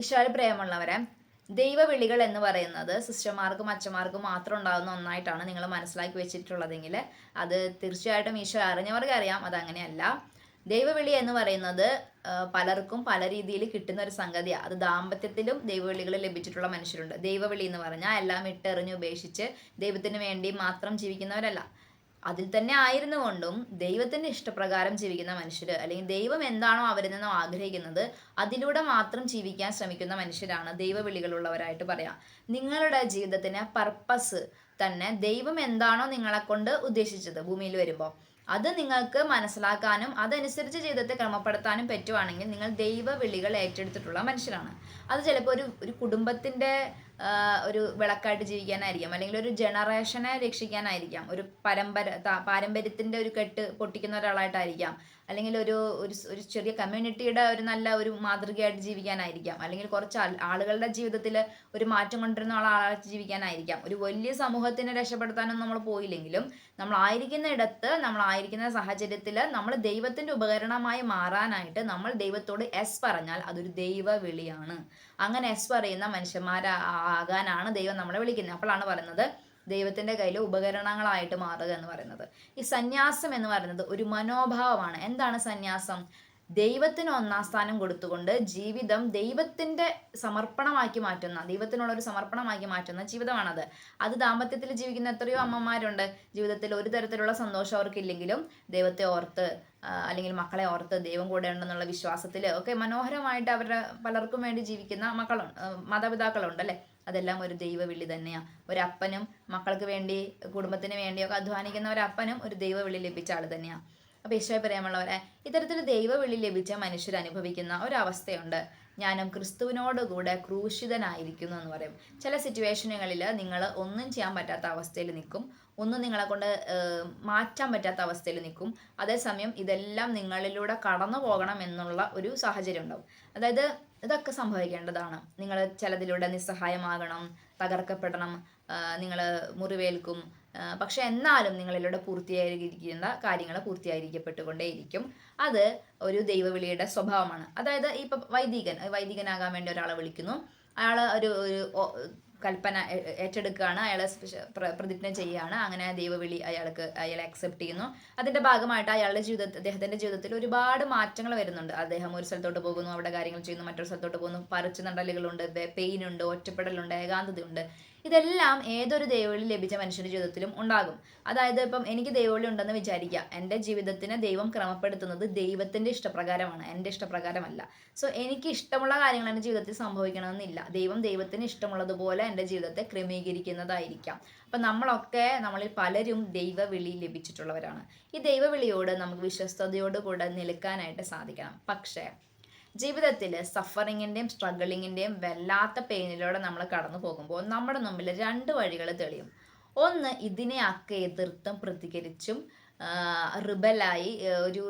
ഈശോയിൽ പ്രേമുള്ളവരെ ദൈവവിളികൾ എന്ന് പറയുന്നത് സിസ്റ്റർമാർക്കും അച്ഛന്മാർക്കും മാത്രം ഉണ്ടാകുന്ന ഒന്നായിട്ടാണ് നിങ്ങൾ മനസ്സിലാക്കി വെച്ചിട്ടുള്ളതെങ്കിൽ അത് തീർച്ചയായിട്ടും ഈശോ അറിഞ്ഞവർക്ക് അറിയാം അതങ്ങനെയല്ല ദൈവവിളി എന്ന് പറയുന്നത് പലർക്കും പല രീതിയിൽ കിട്ടുന്ന ഒരു സംഗതിയാണ്. അത് ദാമ്പത്യത്തിലും ദൈവവിളികൾ ലഭിച്ചിട്ടുള്ള മനുഷ്യരുണ്ട്. ദൈവവിളി എന്ന് പറഞ്ഞാൽ എല്ലാം ഇട്ടെറിഞ്ഞ് ഉപേക്ഷിച്ച് ദൈവത്തിന് വേണ്ടി മാത്രം ജീവിക്കുന്നവരല്ല. അതിൽ തന്നെ ആയിരുന്നു കൊണ്ടും ദൈവത്തിന്റെ ഇഷ്ടപ്രകാരം ജീവിക്കുന്ന മനുഷ്യർ അല്ലെങ്കിൽ ദൈവം എന്താണോ അവരിൽ നിന്നും ആഗ്രഹിക്കുന്നത് അതിലൂടെ മാത്രം ജീവിക്കാൻ ശ്രമിക്കുന്ന മനുഷ്യരാണ് ദൈവവിളികളുള്ളവരായിട്ട് പറയാം. നിങ്ങളുടെ ജീവിതത്തിന് പർപ്പസ് തന്നെ ദൈവം എന്താണോ നിങ്ങളെ കൊണ്ട് ഉദ്ദേശിച്ചത് ഭൂമിയിൽ വരുമ്പോൾ അത് നിങ്ങൾക്ക് മനസ്സിലാക്കാനും അതനുസരിച്ച് ജീവിതത്തെ ക്രമപ്പെടുത്താനും പറ്റുവാണെങ്കിൽ നിങ്ങൾ ദൈവ വിളികൾ ഏറ്റെടുത്തിട്ടുള്ള മനുഷ്യരാണ്. അത് ചിലപ്പോൾ ഒരു ഒരു കുടുംബത്തിന്റെ ഒരു വിളക്കായിട്ട് ജീവിക്കാനായിരിക്കാം. അല്ലെങ്കിൽ ഒരു ജനറേഷനെ രക്ഷിക്കാനായിരിക്കാം. ഒരു പരമ്പര പാരമ്പര്യത്തിന്റെ ഒരു കെട്ട് പൊട്ടിക്കുന്ന ഒരാളായിട്ടായിരിക്കാം. അല്ലെങ്കിൽ ഒരു ഒരു ചെറിയ കമ്മ്യൂണിറ്റിയുടെ ഒരു നല്ല ഒരു മാതൃകയായിട്ട് ജീവിക്കാനായിരിക്കാം. അല്ലെങ്കിൽ കുറച്ച് ആളുകളുടെ ജീവിതത്തിൽ ഒരു മാറ്റം കൊണ്ടുവരുന്ന ആളായിട്ട് ജീവിക്കാനായിരിക്കാം. ഒരു വലിയ സമൂഹത്തിനെ രക്ഷപ്പെടുത്താനൊന്നും നമ്മൾ പോയില്ലെങ്കിലും നമ്മൾ ആയിരിക്കുന്ന ഇടത്ത് നമ്മൾ ആയിരിക്കുന്ന സാഹചര്യത്തിൽ നമ്മൾ ദൈവത്തിന്റെ ഉപകരണമായി മാറാനായിട്ട് നമ്മൾ ദൈവത്തോട് എസ് പറഞ്ഞാൽ അതൊരു ദൈവ വിളിയാണ് അങ്ങനെ എസ് പറയുന്ന മനുഷ്യന്മാരാകാനാണ് ദൈവം നമ്മളെ വിളിക്കുന്നത്. അപ്പോഴാണ് പറയുന്നത് ദൈവത്തിന്റെ കയ്യിൽ ഉപകരണങ്ങളായിട്ട് മാറുക എന്ന് പറയുന്നത്. ഈ സന്യാസം എന്ന് പറയുന്നത് ഒരു മനോഭാവമാണ്. എന്താണ് സന്യാസം? ദൈവത്തിന് ഒന്നാം സ്ഥാനം കൊടുത്തുകൊണ്ട് ജീവിതം ദൈവത്തിന്റെ സമർപ്പണമാക്കി മാറ്റുന്ന ദൈവത്തിനുള്ള ഒരു സമർപ്പണമാക്കി മാറ്റുന്ന ജീവിതമാണത്. അത് ദാമ്പത്യത്തിൽ ജീവിക്കുന്ന എത്രയോ അമ്മമാരുണ്ട്. ജീവിതത്തിൽ ഒരു തരത്തിലുള്ള സന്തോഷം അവർക്കില്ലെങ്കിലും ദൈവത്തെ ഓർത്ത് അല്ലെങ്കിൽ മക്കളെ ഓർത്ത് ദൈവം കൂടെ ഉണ്ടെന്നുള്ള വിശ്വാസത്തിൽ ഒക്കെ മനോഹരമായിട്ട് അവരുടെ പലർക്കും വേണ്ടി ജീവിക്കുന്ന മക്കളുണ്ട് മാതാപിതാക്കളുണ്ട് അല്ലേ? അതെല്ലാം ഒരു ദൈവവിളി തന്നെയാണ് ഒരു അപ്പനും മക്കൾക്ക് വേണ്ടി കുടുംബത്തിന് വേണ്ടിയൊക്കെ അധ്വാനിക്കുന്ന ഒരു അപ്പനും ഒരു ദൈവവിളി ലഭിച്ച ആൾ തന്നെയാണ് അപ്പൊ ഈശോയെ പറയാമുള്ളവരെ ഇത്തരത്തിൽ ദൈവവിളി ലഭിച്ച മനുഷ്യർ അനുഭവിക്കുന്ന ഒരവസ്ഥയുണ്ട്. ഞാനും ക്രിസ്തുവിനോട് കൂടെ ക്രൂശിതനായിരിക്കുന്നു എന്ന് പറയും. ചില സിറ്റുവേഷനുകളിൽ നിങ്ങൾ ഒന്നും ചെയ്യാൻ പറ്റാത്ത അവസ്ഥയിൽ നിൽക്കും. ഒന്നും നിങ്ങളെ കൊണ്ട് മാറ്റാൻ പറ്റാത്ത അവസ്ഥയിൽ നിൽക്കും. അതേസമയം ഇതെല്ലാം നിങ്ങളിലൂടെ കടന്നു പോകണം എന്നുള്ള ഒരു സാഹചര്യം ഉണ്ടാവും. അതായത് ഇതൊക്കെ സംഭവിക്കേണ്ടതാണ്. നിങ്ങൾ ചിലതിലൂടെ നിസ്സഹായമാകണം തകർക്കപ്പെടണം നിങ്ങൾ മുറിവേൽക്കും പക്ഷെ എന്നാലും നിങ്ങളിലൂടെ പൂർത്തിയായിരിക്കുന്ന കാര്യങ്ങൾ പൂർത്തിയായിരിക്കപ്പെട്ടുകൊണ്ടേയിരിക്കും. അത് ഒരു ദൈവവിളിയുടെ സ്വഭാവമാണ്. അതായത് ഇപ്പം വൈദികൻ വൈദികനാകാൻ വേണ്ടി ഒരാളെ വിളിക്കുന്നു. അയാൾ ഒരു ഒരു കൽപ്പന ഏറ്റെടുക്കുകയാണ്. അയാളെ പ്രതിജ്ഞ ചെയ്യുകയാണ്. അങ്ങനെ ദൈവവിളി അയാൾക്ക് അയാളെ അക്സെപ്റ്റ് ചെയ്യുന്നു. അതിന്റെ ഭാഗമായിട്ട് അയാളുടെ ജീവിതത്തിൽ അദ്ദേഹത്തിന്റെ ജീവിതത്തിൽ ഒരുപാട് മാറ്റങ്ങൾ വരുന്നുണ്ട്. അദ്ദേഹം ഒരു സ്ഥലത്തോട്ട് പോകുന്നു അവിടെ കാര്യങ്ങൾ ചെയ്യുന്നു മറ്റൊരു സ്ഥലത്തോട്ട് പോകുന്നു. പറിച്ചു നടലുകളുണ്ട് പെയിൻ ഉണ്ട് ഒറ്റപ്പെടലുണ്ട് ഏകാന്തതയുണ്ട്. ഇതെല്ലാം ഏതൊരു ദൈവവിളി ലഭിച്ച മനുഷ്യന്റെ ജീവിതത്തിലും ഉണ്ടാകും. അതായത് ഇപ്പം എനിക്ക് ദൈവവിളി ഉണ്ടെന്ന് വിചാരിക്കുക എന്റെ ജീവിതത്തിനെ ദൈവം ക്രമപ്പെടുത്തുന്നത് ദൈവത്തിന്റെ ഇഷ്ടപ്രകാരമാണ് എന്റെ ഇഷ്ടപ്രകാരമല്ല. സോ എനിക്ക് ഇഷ്ടമുള്ള കാര്യങ്ങൾ എന്റെ ജീവിതത്തിൽ സംഭവിക്കണമെന്നില്ല. ദൈവം ദൈവത്തിന് ഇഷ്ടമുള്ളതുപോലെ എന്റെ ജീവിതത്തെ ക്രമീകരിക്കുന്നതായിരിക്കാം. അപ്പം നമ്മളൊക്കെ നമ്മളിൽ പലരും ദൈവവിളി ലഭിച്ചിട്ടുള്ളവരാണ്. ഈ ദൈവവിളിയോട് നമുക്ക് വിശ്വസ്തയോടുകൂടെ നിൽക്കാനായിട്ട് സാധിക്കണം. പക്ഷേ ജീവിതത്തിൽ സഫറിങ്ങിന്റെയും സ്ട്രഗിളിങ്ങിന്റെയും വല്ലാത്ത പെയിനിലൂടെ നമ്മൾ കടന്നു പോകുമ്പോൾ നമ്മുടെ മുമ്പിൽ രണ്ട് വഴികൾ തെളിയും. ഒന്ന് ഇതിനെയൊക്കെ എതിർത്തും പ്രതികരിച്ചും റിബലായി ഒരു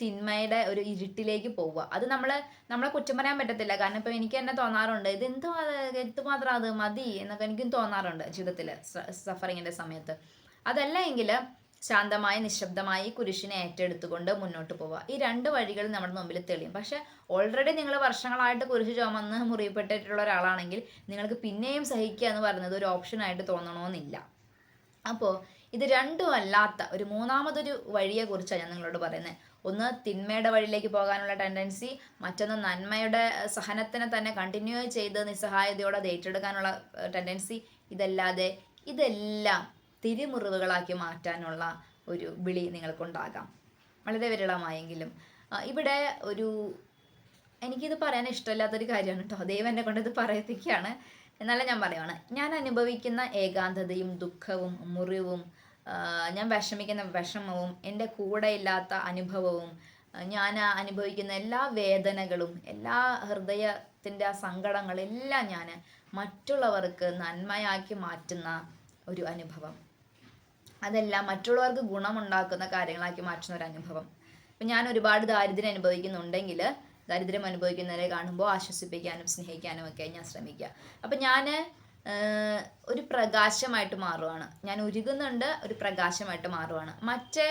തിന്മയുടെ ഒരു ഇരുട്ടിലേക്ക് പോവുക. അത് നമ്മൾ നമ്മളെ കുറ്റം പറയാൻ പറ്റത്തില്ല. കാരണം ഇപ്പം എനിക്ക് തന്നെ തോന്നാറുണ്ട് ഇത് എന്ത് എന്തുമാത്രം അത് മതി എന്നൊക്കെ എനിക്കും തോന്നാറുണ്ട് ജീവിതത്തിൽ സഫറിങ്ങിന്റെ സമയത്ത്. അതല്ല എങ്കിൽ ശാന്തമായി നിശബ്ദമായി കുരിശിനെ ഏറ്റെടുത്തുകൊണ്ട് മുന്നോട്ട് പോവുക. ഈ രണ്ട് വഴികൾ നമ്മുടെ മുമ്പിൽ തെളിയും. പക്ഷെ ഓൾറെഡി നിങ്ങൾ വർഷങ്ങളായിട്ട് കുരിശ് ചുമന്ന് മുറിയപ്പെട്ടിട്ടുള്ള ഒരാളാണെങ്കിൽ നിങ്ങൾക്ക് പിന്നെയും സഹിക്കുക എന്ന് പറയുന്നത് ഒരു ഓപ്ഷനായിട്ട് തോന്നണമെന്നില്ല അപ്പോൾ ഇത് രണ്ടും അല്ലാത്ത ഒരു മൂന്നാമതൊരു വഴിയെ കുറിച്ചാണ് ഞാൻ നിങ്ങളോട് പറയുന്നത്. ഒന്ന് തിന്മയുടെ വഴിയിലേക്ക് പോകാനുള്ള ടെൻഡൻസി മറ്റൊന്ന് നന്മയുടെ സഹനത്തിനെ തന്നെ കണ്ടിന്യൂ ചെയ്ത് നിസ്സഹായതയോടെ അത് ഏറ്റെടുക്കാനുള്ള ടെൻഡൻസി ഇതല്ലാതെ ഇതെല്ലാം തിരിമുറിവുകളാക്കി മാറ്റാനുള്ള ഒരു വിളി നിങ്ങൾക്കുണ്ടാകാം. വളരെ വിരളമായെങ്കിലും ഇവിടെ ഒരു എനിക്കിത് പറയാൻ ഇഷ്ടമില്ലാത്തൊരു കാര്യമാണ് കേട്ടോ. ദൈവം എന്നെ കൊണ്ട് ഇത് പറയിപ്പിക്കുകയാണ്. എന്നാലും ഞാൻ പറയുവാണ്. ഞാൻ അനുഭവിക്കുന്ന ഏകാന്തതയും ദുഃഖവും മുറിവും ഞാൻ വിഷമിക്കുന്ന വിഷമവും എന്റെ കൂടെ ഇല്ലാത്ത അനുഭവവും ഞാൻ അനുഭവിക്കുന്ന എല്ലാ വേദനകളും എല്ലാ ഹൃദയത്തിന്റെ ആ സങ്കടങ്ങളെല്ലാം ഞാൻ മറ്റുള്ളവർക്ക് നന്മയാക്കി മാറ്റുന്ന ഒരു അനുഭവം. അതെല്ലാം മറ്റുള്ളവർക്ക് ഗുണമുണ്ടാക്കുന്ന കാര്യങ്ങളാക്കി മാറ്റുന്ന ഒരു അനുഭവം. ഇപ്പം ഞാൻ ഒരുപാട് ദാരിദ്ര്യം അനുഭവിക്കുന്നുണ്ടെങ്കിൽ ദാരിദ്ര്യം അനുഭവിക്കുന്നവരെ കാണുമ്പോൾ ആശ്വസിപ്പിക്കാനും സ്നേഹിക്കാനും ഒക്കെ ഞാൻ ശ്രമിക്കുക. അപ്പം ഞാൻ ഒരു പ്രകാശമായിട്ട് മാറുവാണ്. ഞാൻ ഉരുകുന്നുണ്ട് ഒരു പ്രകാശമായിട്ട് മാറുവാണ്. മറ്റേ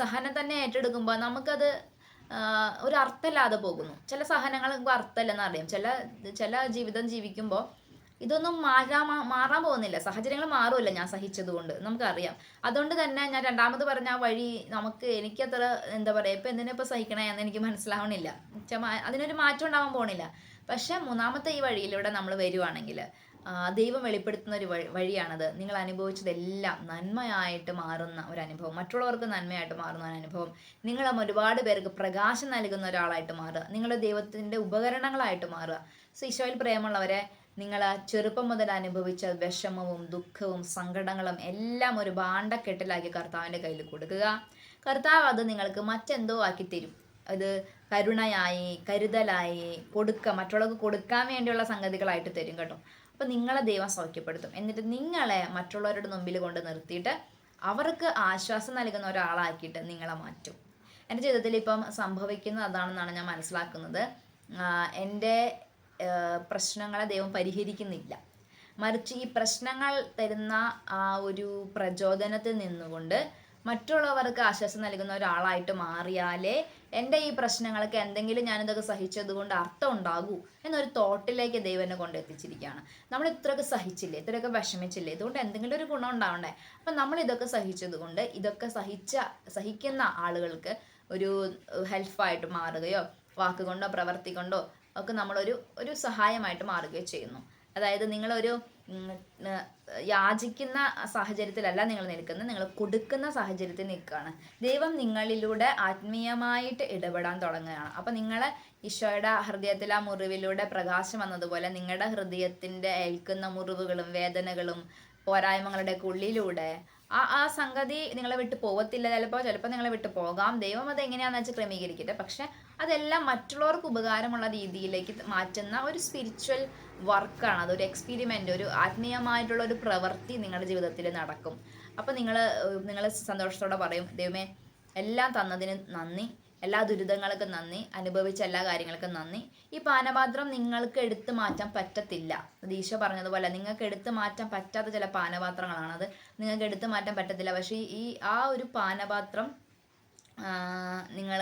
സഹനം തന്നെ ഏറ്റെടുക്കുമ്പോൾ നമുക്കത് ഒരു അർത്ഥമില്ലാതെ പോകുന്നു. ചില സഹനങ്ങൾ അർത്ഥമില്ലെന്ന് അറിയാം. ചില ചില ജീവിതം ജീവിക്കുമ്പോൾ ഇതൊന്നും മാറാൻ മാറാൻ പോകുന്നില്ല. സാഹചര്യങ്ങൾ മാറുമല്ല ഞാൻ സഹിച്ചതുകൊണ്ട് നമുക്കറിയാം. അതുകൊണ്ട് തന്നെ ഞാൻ രണ്ടാമത് പറഞ്ഞ ആ വഴി നമുക്ക് എനിക്കത്ര എന്താ പറയുക ഇപ്പം എന്തിനാ ഇപ്പം സഹിക്കണേ എന്ന് എനിക്ക് മനസ്സിലാവണില്ല. അതിനൊരു മാറ്റം ഉണ്ടാവാൻ പോകണില്ല പക്ഷെ മൂന്നാമത്തെ ഈ വഴിയിലൂടെ നമ്മൾ വരുവാണെങ്കിൽ ദൈവം വെളിപ്പെടുത്തുന്ന ഒരു വഴിയാണത്. നിങ്ങൾ അനുഭവിച്ചതെല്ലാം നന്മയായിട്ട് മാറുന്ന ഒരു അനുഭവം. മറ്റുള്ളവർക്ക് നന്മയായിട്ട് മാറുന്ന ഒരു അനുഭവം. നിങ്ങൾ ഒരുപാട് പേർക്ക് പ്രകാശം നൽകുന്ന ഒരാളായിട്ട് മാറുക. നിങ്ങൾ ദൈവത്തിന്റെ ഉപകരണങ്ങളായിട്ട് മാറുക. സോ ഈശോയിൽ പ്രേമുള്ളവരെ നിങ്ങൾ ചെറുപ്പം മുതൽ അനുഭവിച്ച വിഷമവും ദുഃഖവും സങ്കടങ്ങളും എല്ലാം ഒരു ഭാണ്ഡക്കെട്ടിലാക്കി കർത്താവിന്റെ കയ്യിൽ കൊടുക്കുക. കർത്താവ് അത് നിങ്ങൾക്ക് മറ്റെന്തോ ആക്കി തരും. അത് കരുണയായി കരുതലായി കൊടുക്കുക മറ്റുള്ളവർക്ക് കൊടുക്കാൻ വേണ്ടിയുള്ള സംഗതികളായിട്ട് തരും കേട്ടോ. അപ്പം നിങ്ങളെ ദൈവം സൗഖ്യപ്പെടുത്തും. എന്നിട്ട് നിങ്ങളെ മറ്റുള്ളവരുടെ മുമ്പിൽ കൊണ്ട് നിർത്തിയിട്ട് അവർക്ക് ആശ്വാസം നൽകുന്ന ഒരാളാക്കിയിട്ട് നിങ്ങളെ മാറ്റും. എന്റെ ജീവിതത്തിൽ ഇപ്പം സംഭവിക്കുന്നത് അതാണെന്നാണ് ഞാൻ മനസ്സിലാക്കുന്നത്. എന്റെ പ്രശ്നങ്ങളെ ദൈവം പരിഹരിക്കുന്നില്ല. മറിച്ച് ഈ പ്രശ്നങ്ങൾ തരുന്ന ആ ഒരു പ്രചോദനത്തിൽ നിന്നുകൊണ്ട് മറ്റുള്ളവർക്ക് ആശ്വാസം നൽകുന്ന ഒരാളായിട്ട് മാറിയാലേ എന്റെ ഈ പ്രശ്നങ്ങൾക്ക് എന്തെങ്കിലും ഞാനിതൊക്കെ സഹിച്ചത് കൊണ്ട് അർത്ഥം ഉണ്ടാകൂ എന്നൊരു തോട്ടിലേക്ക് ദൈവം എന്നെ കൊണ്ടെത്തിച്ചിരിക്കുകയാണ്. നമ്മൾ ഇത്രയൊക്കെ സഹിച്ചില്ലേ? ഇത്രയൊക്കെ വിഷമിച്ചില്ലേ? ഇതുകൊണ്ട് എന്തെങ്കിലും ഒരു ഗുണം ഉണ്ടാവണ്ടേ? അപ്പം നമ്മൾ ഇതൊക്കെ സഹിച്ചത് കൊണ്ട് ഇതൊക്കെ സഹിച്ച സഹിക്കുന്ന ആളുകൾക്ക് ഒരു ഹെൽപ്പായിട്ട് മാറുകയോ വാക്കുകൊണ്ടോ പ്രവർത്തി കൊണ്ടോ ഒക്കെ നമ്മളൊരു ഒരു സഹായമായിട്ട് മാറുകയോ ചെയ്യുന്നു. അതായത് നിങ്ങളൊരു യാചിക്കുന്ന സാഹചര്യത്തിലല്ല നിങ്ങൾ നിൽക്കുന്നത് നിങ്ങൾ കൊടുക്കുന്ന സാഹചര്യത്തിൽ നിൽക്കുകയാണ്. ദൈവം നിങ്ങളിലൂടെ ആത്മീയമായിട്ട് ഇടപെടാൻ തുടങ്ങുകയാണ്. അപ്പം നിങ്ങളെ ഈശോയുടെ ഹൃദയത്തിലെ ആ മുറിവിലൂടെ പ്രകാശം വന്നതുപോലെ നിങ്ങളുടെ ഹൃദയത്തിന്റെ ഏൽക്കുന്ന മുറിവുകളും വേദനകളും പോരായ്മകളുടെ ഉള്ളിലൂടെ ആ ആ സംഗതി നിങ്ങളെ വിട്ട് പോകത്തില്ല ചിലപ്പോൾ ചിലപ്പോൾ നിങ്ങളെ വിട്ട് പോകാം. ദൈവം അത് എങ്ങനെയാണെന്ന് വെച്ചാൽ ക്രമീകരിക്കട്ടെ. പക്ഷെ അതെല്ലാം മറ്റുള്ളവർക്ക് ഉപകാരമുള്ള രീതിയിലേക്ക് മാറ്റുന്ന ഒരു സ്പിരിച്വൽ വർക്കാണ് അതൊരു എക്സ്പീരിമെന്റ് ഒരു ആത്മീയമായിട്ടുള്ള ഒരു പ്രവൃത്തി നിങ്ങളുടെ ജീവിതത്തിൽ നടക്കും. അപ്പോൾ നിങ്ങൾ നിങ്ങൾ സന്തോഷത്തോടെ പറയും ദൈവമേ എല്ലാം തന്നതിന് നന്ദി. എല്ലാ ദുരിതങ്ങൾക്കും നന്ദി അനുഭവിച്ച എല്ലാ കാര്യങ്ങൾക്കും നന്ദി. ഈ പാനപാത്രം നിങ്ങൾക്ക് എടുത്തു മാറ്റാൻ പറ്റത്തില്ല. ഈശോ പറഞ്ഞതുപോലെ നിങ്ങൾക്ക് എടുത്തു മാറ്റാൻ പറ്റാത്ത ചില പാനപാത്രങ്ങളാണത്. നിങ്ങൾക്ക് എടുത്തു മാറ്റാൻ പറ്റത്തില്ല. പക്ഷേ ഈ ആ ഒരു പാനപാത്രം നിങ്ങൾ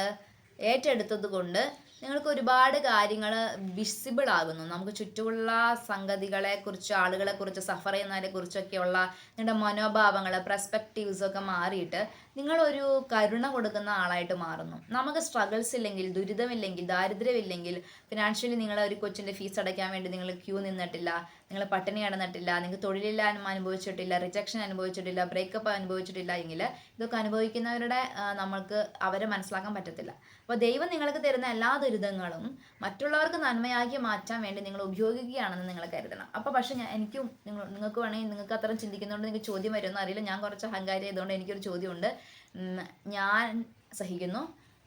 ഏറ്റെടുത്തത് കൊണ്ട് നിങ്ങൾക്ക് ഒരുപാട് കാര്യങ്ങൾ വിസിബിൾ ആകുന്നു നമുക്ക് ചുറ്റുമുള്ള സംഗതികളെ കുറിച്ച് ആളുകളെ കുറിച്ച് സഫർ ചെയ്യുന്നതിനെ കുറിച്ചൊക്കെയുള്ള നിങ്ങളുടെ മനോഭാവങ്ങൾ പെർസ്പെക്റ്റീവ്സ് ഒക്കെ മാറിയിട്ട് നിങ്ങളൊരു കരുണ കൊടുക്കുന്ന ആളായിട്ട് മാറുന്നു. നമുക്ക് സ്ട്രഗിൾസ് ഇല്ലെങ്കിൽ ദുരിതമില്ലെങ്കിൽ ദാരിദ്ര്യമില്ലെങ്കിൽ ഫിനാൻഷ്യലി നിങ്ങളെ ഒരു കൊച്ചിന്റെ ഫീസ് അടയ്ക്കാൻ വേണ്ടി നിങ്ങൾ ക്യൂ നിന്നിട്ടില്ല. നിങ്ങൾ പട്ടിണി കിടന്നിട്ടില്ല നിങ്ങൾക്ക് തൊഴിലില്ല അനുഭവിച്ചിട്ടില്ല റിജക്ഷൻ അനുഭവിച്ചിട്ടില്ല ബ്രേക്കപ്പ് അനുഭവിച്ചിട്ടില്ല എങ്കിൽ ഇതൊക്കെ അനുഭവിക്കുന്നവരുടെ നമ്മൾക്ക് അവരെ മനസ്സിലാക്കാൻ പറ്റത്തില്ല. അപ്പോൾ ദൈവം നിങ്ങൾക്ക് തരുന്ന എല്ലാ ദുരിതങ്ങളും മറ്റുള്ളവർക്ക് നന്മയാക്കി മാറ്റാൻ വേണ്ടി നിങ്ങൾ ഉപയോഗിക്കുകയാണെന്ന് നിങ്ങൾ കരുതണം. അപ്പോൾ പക്ഷേ ഞാൻ എനിക്കും നിങ്ങൾ നിങ്ങൾക്ക് വേണമെങ്കിൽ നിങ്ങൾക്ക് അത്ര ചിന്തിക്കുന്നതുകൊണ്ട് നിങ്ങൾക്ക് ചോദ്യം വരുമെന്ന് അറിയില്ല. ഞാൻ കുറച്ച് അഹങ്കാരി ആയതുകൊണ്ട് എനിക്കൊരു ചോദ്യമുണ്ട്. ഞാൻ സഹിക്കുന്നു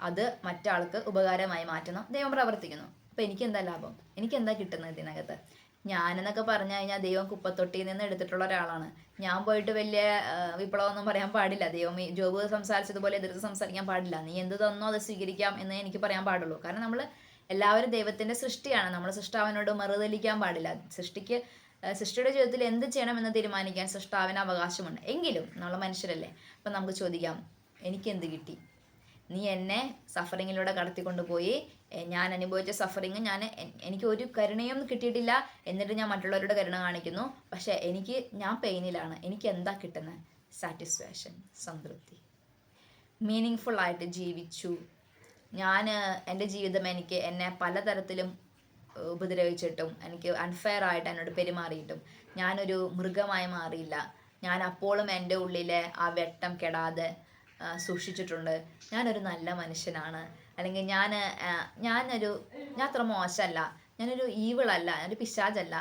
അത് മറ്റാൾക്ക് ഉപകാരമായി മാറ്റണം ദൈവം പ്രവർത്തിക്കുന്നു. അപ്പോൾ എനിക്ക് എന്താ ലാഭം? എനിക്ക് എന്താ കിട്ടുന്നത് ഇതിനകത്ത്? ഞാനെന്നൊക്കെ പറഞ്ഞു കഴിഞ്ഞാൽ ദൈവം കുപ്പത്തൊട്ടിയിൽ നിന്ന് എടുത്തിട്ടുള്ള ഒരാളാണ്. ഞാൻ പോയിട്ട് വലിയ വിപ്ലവമൊന്നും പറയാൻ പാടില്ല. ദൈവം ജോബ് സംസാരിച്ചതുപോലെ എതിർത്ത് സംസാരിക്കാൻ പാടില്ല. നീ എന്ത് തന്നോ അത് സ്വീകരിക്കാം എന്ന് എനിക്ക് പറയാൻ പാടുള്ളൂ. കാരണം നമ്മൾ എല്ലാവരും ദൈവത്തിന്റെ സൃഷ്ടിയാണ്. നമ്മൾ സൃഷ്ടാവിനോട് മറുതലിക്കാൻ പാടില്ല. സൃഷ്ടിക്ക് സൃഷ്ടിയുടെ ജീവിതത്തിൽ എന്ത് ചെയ്യണം എന്ന് തീരുമാനിക്കാൻ സൃഷ്ടാവിന് അവകാശമുണ്ട്. എങ്കിലും നമ്മൾ മനുഷ്യരല്ലേ? അപ്പം നമുക്ക് ചോദിക്കാം എനിക്ക് എന്ത് കിട്ടി? നീ എന്നെ സഫറിങ്ങിലൂടെ കടത്തിക്കൊണ്ടുപോയി ഞാൻ അനുഭവിച്ച സഫറിങ് ഞാൻ എനിക്ക് ഒരു കരുണയും കിട്ടിയിട്ടില്ല എന്നിട്ട് ഞാൻ മറ്റുള്ളവരുടെ കരുണ കാണിക്കുന്നു. പക്ഷേ എനിക്ക് ഞാൻ പെയിനിലാണ് എനിക്ക് എന്താ കിട്ടുന്നത് സാറ്റിസ്ഫാക്ഷൻ സംതൃപ്തി. മീനിങ് ഫുൾ ആയിട്ട് ജീവിച്ചു. ഞാൻ എന്റെ ജീവിതം എനിക്ക് എന്നെ പലതരത്തിലും ഉപദ്രവിച്ചിട്ടും എനിക്ക് അൺഫെയർ ആയിട്ട് എന്നോട് പെരുമാറിയിട്ടും ഞാനൊരു മൃഗമായി മാറിയില്ല. ഞാൻ അപ്പോഴും എന്റെ ഉള്ളിലെ ആ വെട്ടം കെടാതെ സൂക്ഷിച്ചിട്ടുണ്ട്. ഞാനൊരു നല്ല മനുഷ്യനാണ്. അല്ലെങ്കിൽ ഞാൻ ഞാനൊരു ഞാൻ അത്ര മോശമല്ല. ഞാനൊരു ഈവിളല്ല ഞാനൊരു പിശാചല്ല.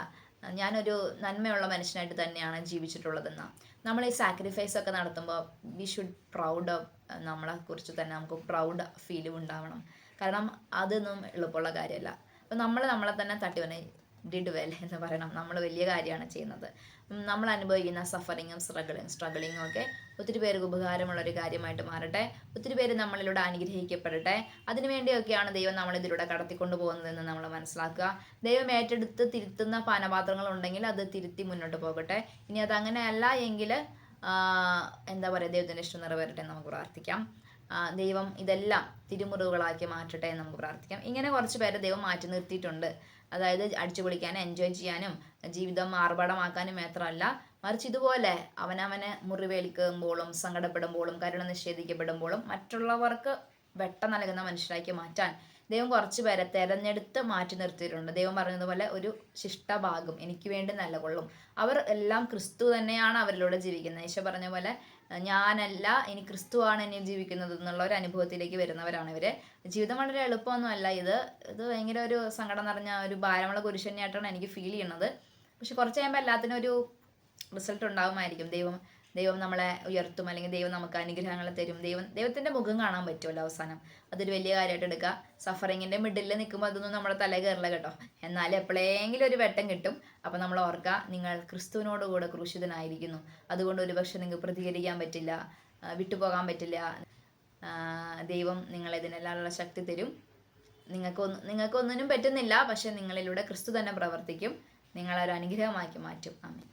ഞാനൊരു നന്മയുള്ള മനുഷ്യനായിട്ട് തന്നെയാണ് ജീവിച്ചിട്ടുള്ളതെന്ന്. നമ്മൾ ഈ സാക്രിഫൈസ് ഒക്കെ നടത്തുമ്പോൾ വി ഷുഡ് പ്രൗഡ് നമ്മളെ കുറിച്ച് തന്നെ നമുക്ക് പ്രൗഡ് ഫീലും ഉണ്ടാവണം. കാരണം അതൊന്നും എളുപ്പമുള്ള കാര്യമല്ല. അപ്പം നമ്മൾ നമ്മളെ തന്നെ തട്ടി പറഞ്ഞ ഡിഡ് വെൽ എന്ന് പറയണം നമ്മൾ വലിയ കാര്യമാണ് ചെയ്യുന്നത്. നമ്മൾ അനുഭവിക്കുന്ന സഫറിങ്ങും സ്ട്രഗിളും സ്ട്രഗിളിങ്ങും ഒക്കെ ഒത്തിരി പേർക്ക് ഉപകാരമുള്ള ഒരു കാര്യമായിട്ട് മാറട്ടെ. ഒത്തിരി പേര് നമ്മളിലൂടെ അനുഗ്രഹിക്കപ്പെടട്ടെ. അതിനുവേണ്ടിയൊക്കെയാണ് ദൈവം നമ്മളിതിലൂടെ കടത്തിക്കൊണ്ടു പോകുന്നതെന്ന് നമ്മൾ മനസ്സിലാക്കുക. ദൈവം ഏറ്റെടുത്ത് തിരുത്തുന്ന പാനപാത്രങ്ങൾ ഉണ്ടെങ്കിൽ അത് തിരുത്തി മുന്നോട്ട് പോകട്ടെ. ഇനി അത് അങ്ങനെയല്ല എങ്കിൽ എന്താ പറയുക ദൈവത്തിന്റെ ഇഷ്ടം നിറവേറട്ടെ നമുക്ക് പ്രാർത്ഥിക്കാം. ദൈവം ഇതെല്ലാം തിരുമുറിവുകളാക്കി മാറ്റട്ടെ എന്ന് നമുക്ക് പ്രാർത്ഥിക്കാം. ഇങ്ങനെ കുറച്ച് പേരെ ദൈവം മാറ്റി നിർത്തിയിട്ടുണ്ട്. അതായത് അടിച്ചു പൊളിക്കാനും എൻജോയ് ചെയ്യാനും ജീവിതം ആർഭാടമാക്കാനും മാത്രമല്ല മറിച്ച് ഇതുപോലെ അവനവനെ മുറിവേൽക്കുമ്പോഴും സങ്കടപ്പെടുമ്പോഴും കരുണ നിഷേധിക്കപ്പെടുമ്പോഴും മറ്റുള്ളവർക്ക് വെട്ട നൽകുന്ന മനുഷ്യരാക്കി മാറ്റാൻ ദൈവം കുറച്ച് പേരെ തെരഞ്ഞെടുത്ത് മാറ്റി നിർത്തിയിട്ടുണ്ട്. ദൈവം പറഞ്ഞതുപോലെ ഒരു ശിഷ്ടഭാഗം എനിക്ക് വേണ്ടി നിലകൊള്ളും. അവർ എല്ലാം ക്രിസ്തു തന്നെയാണ് അവരിലൂടെ ജീവിക്കുന്നത്. ഈശോ പറഞ്ഞ പോലെ ഞാനല്ല ഇനി ക്രിസ്തുവാണ് എന്നെ ജീവിക്കുന്നത് എന്നുള്ള ഒരു അനുഭവത്തിലേക്ക് വരുന്നവരാണ് ഇവർ. ജീവിതം വളരെ എളുപ്പമൊന്നുമല്ല. ഇത് ഇത് ഭയങ്കര ഒരു സങ്കടം നിറഞ്ഞ ഒരു ഭാരമുള്ള കുരിശന്നെയായിട്ടാണ് എനിക്ക് ഫീൽ ചെയ്യുന്നത്. പക്ഷെ കുറച്ച് കഴിയുമ്പോൾ എല്ലാത്തിനും ഒരു റിസൾട്ട് ഉണ്ടാകുമായിരിക്കും ദൈവം ദൈവം നമ്മളെ ഉയർത്തും അല്ലെങ്കിൽ ദൈവം നമുക്ക് അനുഗ്രഹങ്ങൾ തരും. ദൈവം ദൈവത്തിന്റെ മുഖം കാണാൻ പറ്റുമല്ലോ അവസാനം. അതൊരു വലിയ കാര്യമായിട്ട് എടുക്കുക. സഫറിങ്ങിന്റെ മിഡിൽ നിൽക്കുമ്പോൾ അതൊന്നും നമ്മുടെ തല കയറില്ല കേട്ടോ. എന്നാൽ എപ്പോഴെങ്കിലും ഒരു വെട്ടം കിട്ടും. അപ്പം നമ്മൾ ഓർക്കുക നിങ്ങൾ ക്രിസ്തുവിനോട് കൂടെ ക്രൂശിതനായിരിക്കുന്നു. അതുകൊണ്ട് ഒരുപക്ഷെ നിങ്ങൾക്ക് പ്രതികരിക്കാൻ പറ്റില്ല വിട്ടുപോകാൻ പറ്റില്ല. ദൈവം നിങ്ങളെ ഇതിനെല്ലാമുള്ള ശക്തി തരും. നിങ്ങൾക്കൊന്ന് നിങ്ങൾക്കൊന്നിനും പറ്റുന്നില്ല പക്ഷെ നിങ്ങളിലൂടെ ക്രിസ്തു തന്നെ പ്രവർത്തിക്കും. നിങ്ങളൊരു അനുഗ്രഹമാക്കി മാറ്റും. ആമേൻ.